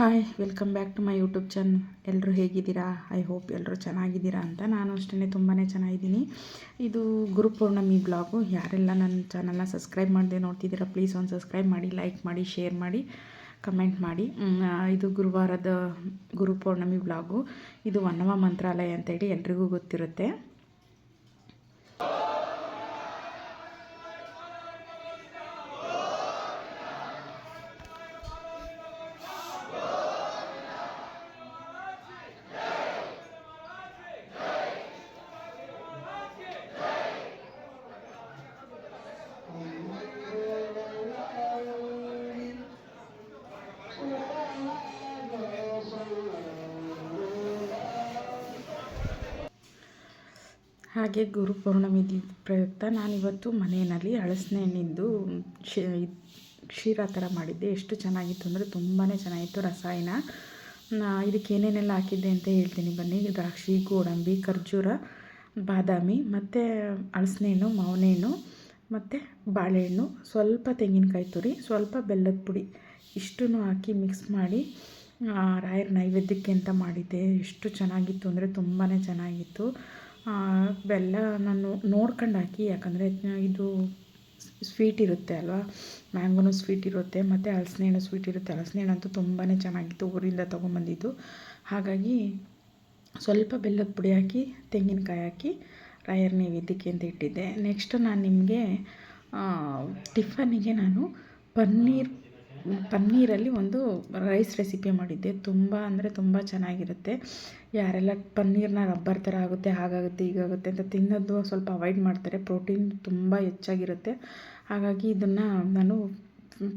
Hi welcome back to my YouTube channel ಎಲ್ಲರೂ ಹೇಗಿದ್ದೀರಾ? I hope ಎಲ್ಲರೂ ಚೆನ್ನಾಗಿದ್ದೀರಾ ಅಂತ ನಾನು ಅಷ್ಟೇ ತುಂಬಾ ಚೆನ್ನಾಗಿದ್ದೀನಿ. ಇದು ಗುರು ಪೌರ್ಣಮಿ ಬ್ಲಾಗು ಯಾರೆಲ್ಲ ನನ್ನ ಚಾನಲ್ನ ಸಬ್ಸ್ಕ್ರೈಬ್ ಮಾಡದೆ ನೋಡ್ತಿದ್ದೀರಾ ಪ್ಲೀಸ್ ಒಂದು ಸಬ್ಸ್ಕ್ರೈಬ್ ಮಾಡಿ ಲೈಕ್ ಮಾಡಿ ಶೇರ್ ಮಾಡಿ ಕಮೆಂಟ್ ಮಾಡಿ. ಇದು ಗುರುವಾರದ ಗುರು ಪೌರ್ಣಮಿ ಬ್ಲಾಗು ಇದು ವನ್ನವ ಮಂತ್ರಾಲಯ ಅಂತೇಳಿ ಎಲ್ರಿಗೂ ಗೊತ್ತಿರುತ್ತೆ. ಹಾಗೆ ಗುರು ಪೌರ್ಣಮಿ ಪ್ರಯುಕ್ತ ನಾನಿವತ್ತು ಮನೆಯಲ್ಲಿ ಹಳಸನೆ ಹಣ್ಣಿಂದು ಶಿ ಕ್ಷೀರ ಥರ ಮಾಡಿದ್ದೆ. ಎಷ್ಟು ಚೆನ್ನಾಗಿತ್ತು ಅಂದರೆ ತುಂಬಾ ಚೆನ್ನಾಗಿತ್ತು ರಸಾಯನ. ಇದಕ್ಕೆ ಏನೇನೆಲ್ಲ ಹಾಕಿದ್ದೆ ಅಂತ ಹೇಳ್ತೀನಿ ಬನ್ನಿ. ದ್ರಾಕ್ಷಿ, ಗೋಡಂಬಿ, ಖರ್ಜೂರ, ಬಾದಾಮಿ, ಮತ್ತು ಹಳಸನೆ ಹಣ್ಣು ಮಾವಿನ ಮತ್ತು ಬಾಳೆಹಣ್ಣು, ಸ್ವಲ್ಪ ತೆಂಗಿನಕಾಯಿ ತುರಿ, ಸ್ವಲ್ಪ ಬೆಲ್ಲದ ಪುಡಿ ಇಷ್ಟನ್ನು ಹಾಕಿ ಮಿಕ್ಸ್ ಮಾಡಿ ರಾಯರ ನೈವೇದ್ಯಕ್ಕೆ ಅಂತ ಮಾಡಿದ್ದೆ. ಎಷ್ಟು ಚೆನ್ನಾಗಿತ್ತು ಅಂದರೆ ತುಂಬಾ ಚೆನ್ನಾಗಿತ್ತು. ಬೆಲ್ಲ ನಾನು ನೋಡ್ಕೊಂಡು ಹಾಕಿ, ಯಾಕಂದರೆ ಇದು ಸ್ವೀಟ್ ಇರುತ್ತೆ ಅಲ್ವಾ? ಮ್ಯಾಂಗೋನು ಸ್ವೀಟ್ ಇರುತ್ತೆ, ಮತ್ತು ಹಲಸಿನ ಹಣ್ಣು ಸ್ವೀಟ್ ಇರುತ್ತೆ. ಹಲಸಿನ ಹಣ್ಣು ಅಂತೂ ತುಂಬಾ ಚೆನ್ನಾಗಿತ್ತು, ಊರಿಂದ ತೊಗೊಂಬಂದಿದ್ದು. ಹಾಗಾಗಿ ಸ್ವಲ್ಪ ಬೆಲ್ಲದ ಪುಡಿ ಹಾಕಿ, ತೆಂಗಿನಕಾಯಿ ಹಾಕಿ, ರಾಯರ್ ನೈವೇದ್ಯಕ್ಕೆ ಅಂತ ಇಟ್ಟಿದ್ದೆ. ನೆಕ್ಸ್ಟ್ ನಾನು ನಿಮಗೆ ಟಿಫನ್ನಿಗೆ ನಾನು ಪನ್ನೀರ್ ಪನ್ನೀರಲ್ಲಿ ಒಂದು ರೈಸ್ ರೆಸಿಪಿ ಮಾಡಿದ್ದೆ. ತುಂಬ ಅಂದರೆ ತುಂಬ ಚೆನ್ನಾಗಿರುತ್ತೆ. ಯಾರೆಲ್ಲ ಪನ್ನೀರ್ನ ರಬ್ಬರ್ ಥರ ಆಗುತ್ತೆ, ಹಾಗಾಗುತ್ತೆ, ಹೀಗಾಗುತ್ತೆ ಅಂತ ತಿನ್ನೋದು ಸ್ವಲ್ಪ ಅವಾಯ್ಡ್ ಮಾಡ್ತಾರೆ. ಪ್ರೋಟೀನ್ ತುಂಬ ಹೆಚ್ಚಾಗಿರುತ್ತೆ. ಹಾಗಾಗಿ ಇದನ್ನು ನಾನು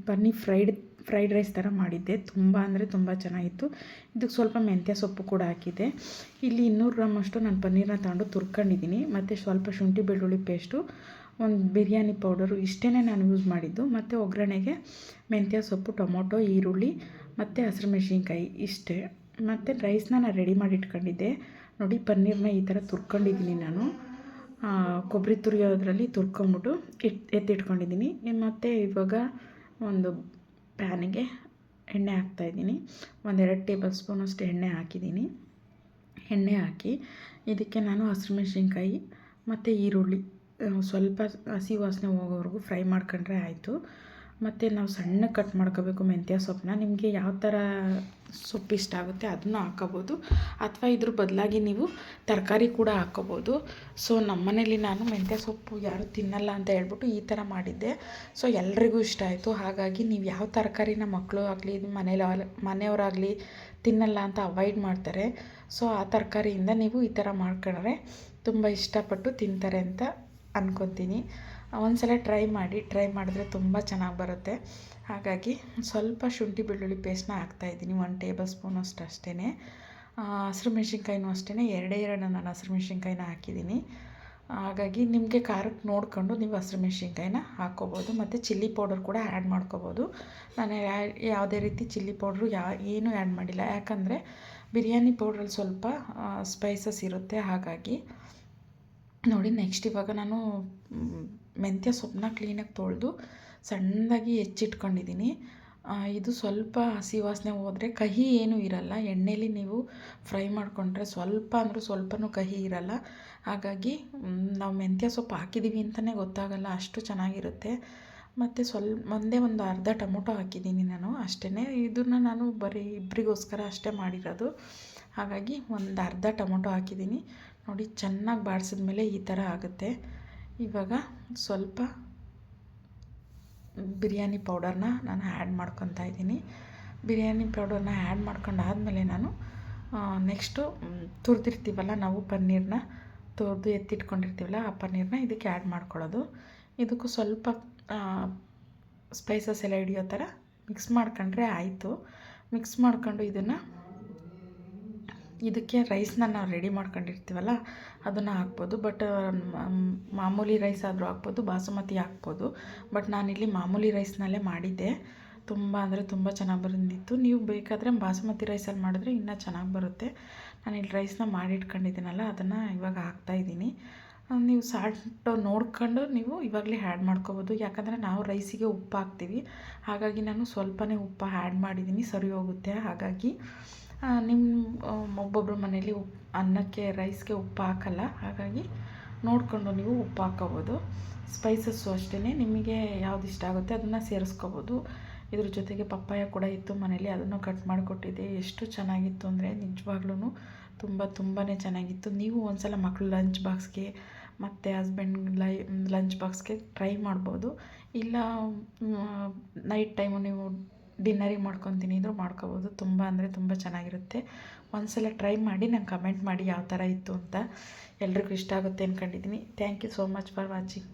ಪನ್ನೀರ್ ಫ್ರೈಡ್ ಫ್ರೈಡ್ ರೈಸ್ ಥರ ಮಾಡಿದ್ದೆ. ತುಂಬ ಅಂದರೆ ತುಂಬ ಚೆನ್ನಾಗಿತ್ತು. ಇದಕ್ಕೆ ಸ್ವಲ್ಪ ಮೆಂತ್ಯ ಸೊಪ್ಪು ಕೂಡ ಹಾಕಿದ್ದೆ. ಇಲ್ಲಿ ಇನ್ನೂರು ಗ್ರಾಮ್ ಅಷ್ಟು ನಾನು ಪನ್ನೀರನ್ನ ತಗೊಂಡು ತುರ್ಕೊಂಡಿದ್ದೀನಿ. ಮತ್ತು ಸ್ವಲ್ಪ ಶುಂಠಿ ಬೆಳ್ಳುಳ್ಳಿ ಪೇಸ್ಟು ಒಂದು ಬಿರಿಯಾನಿ ಪೌಡರು ಇಷ್ಟೇ ನಾನು ಯೂಸ್ ಮಾಡಿದ್ದು. ಮತ್ತು ಒಗ್ಗರಣೆಗೆ ಮೆಂತ್ಯ ಸೊಪ್ಪು, ಟೊಮೊಟೊ, ಈರುಳ್ಳಿ, ಮತ್ತು ಹಸಿರು ಮೆಣಸಿನ್ಕಾಯಿ ಇಷ್ಟೇ. ಮತ್ತು ರೈಸ್ನ ನಾನು ರೆಡಿ ಮಾಡಿ ಇಟ್ಕೊಂಡಿದ್ದೆ. ನೋಡಿ ಪನ್ನೀರ್ನ ಈ ಥರ ತುರ್ಕೊಂಡಿದ್ದೀನಿ ನಾನು. ಕೊಬ್ಬರಿ ತುರಿಯೋದ್ರಲ್ಲಿ ತುರ್ಕೊಂಬಿಟ್ಟು ಇಟ್, ಎತ್ತಿಟ್ಕೊಂಡಿದ್ದೀನಿ. ಮತ್ತು ಇವಾಗ ಒಂದು ಪ್ಯಾನಿಗೆ ಎಣ್ಣೆ ಹಾಕ್ತಾಯಿದ್ದೀನಿ ಒಂದೆರಡು ಟೇಬಲ್ ಸ್ಪೂನಷ್ಟು ಎಣ್ಣೆ ಹಾಕಿದ್ದೀನಿ. ಎಣ್ಣೆ ಹಾಕಿ ಇದಕ್ಕೆ ನಾನು ಹಸಿರು ಮೆಣಸಿನ್ಕಾಯಿ, ಮತ್ತು ಈರುಳ್ಳಿ ಸ್ವಲ್ಪ ಹಸಿ ವಾಸನೆ ಹೋಗೋವರೆಗೂ ಫ್ರೈ ಮಾಡ್ಕೊಂಡ್ರೆ ಆಯಿತು. ಮತ್ತು ನಾವು ಸಣ್ಣ ಕಟ್ ಮಾಡ್ಕೋಬೇಕು ಮೆಂತ್ಯ ಸೊಪ್ಪನ್ನ ನಿಮಗೆ ಯಾವ ಥರ ಸೊಪ್ಪು ಇಷ್ಟ ಆಗುತ್ತೆ ಅದನ್ನು ಹಾಕೋಬೋದು. ಅಥವಾ ಇದ್ರ ಬದಲಾಗಿ ನೀವು ತರಕಾರಿ ಕೂಡ ಹಾಕೋಬೋದು. ಸೊ ನಮ್ಮನೇಲಿ ನಾನು ಮೆಂತ್ಯ ಸೊಪ್ಪು ಯಾರು ತಿನ್ನಲ್ಲ ಅಂತ ಹೇಳ್ಬಿಟ್ಟು ಈ ಥರ ಮಾಡಿದ್ದೆ. ಸೊ ಎಲ್ರಿಗೂ ಇಷ್ಟ ಆಯಿತು. ಹಾಗಾಗಿ ನೀವು ಯಾವ ತರಕಾರಿನ ಮಕ್ಕಳು ಆಗಲಿ, ಮನೇಲಿ ಮನೆಯವರಾಗಲಿ ತಿನ್ನಲ್ಲ ಅಂತ ಅವಾಯ್ಡ್ ಮಾಡ್ತಾರೆ. ಸೊ ಆ ತರಕಾರಿಯಿಂದ ನೀವು ಈ ಥರ ಮಾಡ್ಕೊಂಡ್ರೆ ತುಂಬ ಇಷ್ಟಪಟ್ಟು ತಿಂತಾರೆ ಅಂತ ಅನ್ಕೊತೀನಿ. ಒಂದ್ಸಲ ಟ್ರೈ ಮಾಡಿ ಟ್ರೈ ಮಾಡಿದ್ರೆ ತುಂಬ ಚೆನ್ನಾಗಿ ಬರುತ್ತೆ. ಹಾಗಾಗಿ ಸ್ವಲ್ಪ ಶುಂಠಿ ಬೆಳ್ಳುಳ್ಳಿ ಪೇಸ್ಟ್ನ ಹಾಕ್ತಾಯಿದ್ದೀನಿ ಒನ್ ಟೇಬಲ್ ಸ್ಪೂನ್ ಅಷ್ಟು ಅಷ್ಟೇ ಹಸಿರು ಮೆಣಸಿನ್ಕಾಯಿನೂ ಅಷ್ಟೇ ಎರಡೇ ಎರಡು ನಾನು ಹಸಿರು ಮೆಣಸಿನ್ಕಾಯಿನ ಹಾಕಿದ್ದೀನಿ. ಹಾಗಾಗಿ ನಿಮಗೆ ಖಾರಕ್ಕೆ ನೋಡಿಕೊಂಡು ನೀವು ಹಸಿರು ಮೆಣಸಿನ್ಕಾಯಿನ ಹಾಕ್ಕೋಬೋದು ಮತ್ತು ಚಿಲ್ಲಿ ಪೌಡರ್ ಕೂಡ ಆ್ಯಡ್ ಮಾಡ್ಕೋಬೋದು. ನಾನು ಯಾವುದೇ ರೀತಿ ಚಿಲ್ಲಿ ಪೌಡ್ರು ಯಾ, ಏನೂ ಆ್ಯಡ್ ಮಾಡಿಲ್ಲ. ಯಾಕಂದರೆ ಬಿರಿಯಾನಿ ಪೌಡ್ರಲ್ಲಿ ಸ್ವಲ್ಪ ಸ್ಪೈಸಸ್ ಇರುತ್ತೆ. ಹಾಗಾಗಿ ನೋಡಿ ನೆಕ್ಸ್ಟ್ ಇವಾಗ ನಾನು ಮೆಂತ್ಯ ಸೊಪ್ಪನ್ನ ಕ್ಲೀನಾಗಿ ತೊಳೆದು ಸಣ್ಣದಾಗಿ ಹೆಚ್ಚಿಟ್ಕೊಂಡಿದ್ದೀನಿ ಇದು ಸ್ವಲ್ಪ ಹಸಿ ವಾಸನೆ ಹೋದರೆ ಕಹಿ ಏನೂ ಇರಲ್ಲ. ಎಣ್ಣೆಲಿ ನೀವು ಫ್ರೈ ಮಾಡಿಕೊಂಡ್ರೆ ಸ್ವಲ್ಪ ಅಂದರೂ ಸ್ವಲ್ಪನೂ ಕಹಿ ಇರಲ್ಲ. ಹಾಗಾಗಿ ನಾವು ಮೆಂತ್ಯ ಸೊಪ್ಪು ಹಾಕಿದ್ದೀವಿ ಅಂತಲೇ ಗೊತ್ತಾಗಲ್ಲ, ಅಷ್ಟು ಚೆನ್ನಾಗಿರುತ್ತೆ. ಮತ್ತು ಸ್ವಲ್ಪ, ಒಂದೇ ಒಂದು ಅರ್ಧ ಟೊಮೊಟೊ ಹಾಕಿದ್ದೀನಿ ನಾನು ಅಷ್ಟೇ ಇದನ್ನು ನಾನು ಬರೀ ಇಬ್ಬರಿಗೋಸ್ಕರ ಅಷ್ಟೇ ಮಾಡಿರೋದು. ಹಾಗಾಗಿ ಒಂದು ಅರ್ಧ ಟೊಮೊಟೊ ಹಾಕಿದ್ದೀನಿ. ನೋಡಿ, ಚೆನ್ನಾಗಿ ಬಾಡಿಸಿದ್ಮೇಲೆ ಈ ಥರ ಆಗುತ್ತೆ. ಇವಾಗ ಸ್ವಲ್ಪ ಬಿರಿಯಾನಿ ಪೌಡರ್ನ ನಾನು ಆ್ಯಡ್ ಮಾಡ್ಕೊತಾ ಇದ್ದೀನಿ. ಬಿರಿಯಾನಿ ಪೌಡರ್ನ ಆ್ಯಡ್ ಮಾಡ್ಕೊಂಡಾದಮೇಲೆ ನಾನು ನೆಕ್ಸ್ಟು ತುರಿದಿರ್ತೀವಲ್ಲ, ನಾವು ಪನ್ನೀರನ್ನ ತುರಿದು ಎತ್ತಿಟ್ಕೊಂಡಿರ್ತೀವಲ್ಲ, ಆ ಪನ್ನೀರನ್ನ ಇದಕ್ಕೆ ಆ್ಯಡ್ ಮಾಡ್ಕೊಳ್ಳೋದು. ಇದಕ್ಕೂ ಸ್ವಲ್ಪ ಸ್ಪೈಸಸ್ ಎಲ್ಲ ಹಿಡಿಯೋ ಥರ ಮಿಕ್ಸ್ ಮಾಡ್ಕೊಂಡ್ರೆ ಆಯಿತು. ಮಿಕ್ಸ್ ಮಾಡ್ಕೊಂಡು ಇದನ್ನು ಇದಕ್ಕೆ ರೈಸ್ನ ನಾವು ರೆಡಿ ಮಾಡ್ಕೊಂಡಿರ್ತೀವಲ್ಲ, ಅದನ್ನು ಹಾಕ್ಬೋದು. ಬಟ್ ಮಾಮೂಲಿ ರೈಸ್ ಆದರೂ ಹಾಕ್ಬೋದು, ಬಾಸುಮತಿ ಹಾಕ್ಬೋದು. ಬಟ್ ನಾನಿಲ್ಲಿ ಮಾಮೂಲಿ ರೈಸ್ನಲ್ಲೇ ಮಾಡಿದ್ದೆ. ತುಂಬ ಅಂದರೆ ತುಂಬ ಚೆನ್ನಾಗಿ ಬಂದಿತ್ತು. ನೀವು ಬೇಕಾದರೆ ಬಾಸುಮತಿ ರೈಸಲ್ಲಿ ಮಾಡಿದ್ರೆ ಇನ್ನೂ ಚೆನ್ನಾಗಿ ಬರುತ್ತೆ. ನಾನು ಇಲ್ಲಿ ರೈಸ್ನ ಮಾಡಿಟ್ಕೊಂಡಿದ್ದೀನಲ್ಲ, ಅದನ್ನು ಇವಾಗ ಹಾಕ್ತಾಯಿದ್ದೀನಿ ನೀವು ಸಾಲ್ಟ್ ನೋಡ್ಕೊಂಡು ನೀವು ಇವಾಗಲೇ ಹ್ಯಾಡ್ ಮಾಡ್ಕೋಬೋದು. ಯಾಕಂದರೆ ನಾವು ರೈಸಿಗೆ ಉಪ್ಪು ಹಾಕ್ತೀವಿ ಹಾಗಾಗಿ ನಾನು ಸ್ವಲ್ಪನೇ ಉಪ್ಪು ಆ್ಯಡ್ ಮಾಡಿದ್ದೀನಿ. ಸರಿ ಹೋಗುತ್ತೆ. ಹಾಗಾಗಿ ನಿಮ್ಮ ಒಬ್ಬೊಬ್ಬರ ಮನೇಲಿ ಉಪ್ಪು ಅನ್ನಕ್ಕೆ, ರೈಸ್ಗೆ ಉಪ್ಪು ಹಾಕಲ್ಲ. ಹಾಗಾಗಿ ನೋಡಿಕೊಂಡು ನೀವು ಉಪ್ಪು ಹಾಕ್ಕೋಬೋದು ಸ್ಪೈಸಸ್ಸು ಅಷ್ಟೇ ನಿಮಗೆ ಯಾವ್ದು ಇಷ್ಟ ಆಗುತ್ತೆ ಅದನ್ನು ಸೇರಿಸ್ಕೋಬೋದು. ಇದ್ರ ಜೊತೆಗೆ ಪಪ್ಪಾಯ ಕೂಡ ಇತ್ತು ಮನೇಲಿ. ಅದನ್ನು ಕಟ್ ಮಾಡಿಕೊಟ್ಟಿದ್ದೆ. ಎಷ್ಟು ಚೆನ್ನಾಗಿತ್ತು ಅಂದರೆ ನಿಜವಾಗ್ಲೂ ತುಂಬ ತುಂಬಾ ಚೆನ್ನಾಗಿತ್ತು. ನೀವು ಒಂದ್ಸಲ ಮಕ್ಕಳು ಲಂಚ್ ಬಾಕ್ಸ್ಗೆ ಮತ್ತು ಹಸ್ಬೆಂಡ್ ಲೈ ಲಂಚ್ ಬಾಕ್ಸ್ಗೆ ಟ್ರೈ ಮಾಡ್ಬೋದು. ಇಲ್ಲ ನೈಟ್ ಟೈಮು ನೀವು ಡಿನ್ನರಿಗೆ ಮಾಡ್ಕೊತೀನಿ ಇದ್ರೂ ಮಾಡ್ಕೋಬೋದು. ತುಂಬ ಅಂದರೆ ತುಂಬ ಚೆನ್ನಾಗಿರುತ್ತೆ. ಒಂದು ಸಲ ಟ್ರೈ ಮಾಡಿ ನಂಗೆ ಕಮೆಂಟ್ ಮಾಡಿ ಯಾವ ಥರ ಇತ್ತು ಅಂತ ಎಲ್ರಿಗೂ ಇಷ್ಟ ಆಗುತ್ತೆ ಅಂದ್ಕೊಂಡಿದ್ದೀನಿ thank you so much for watching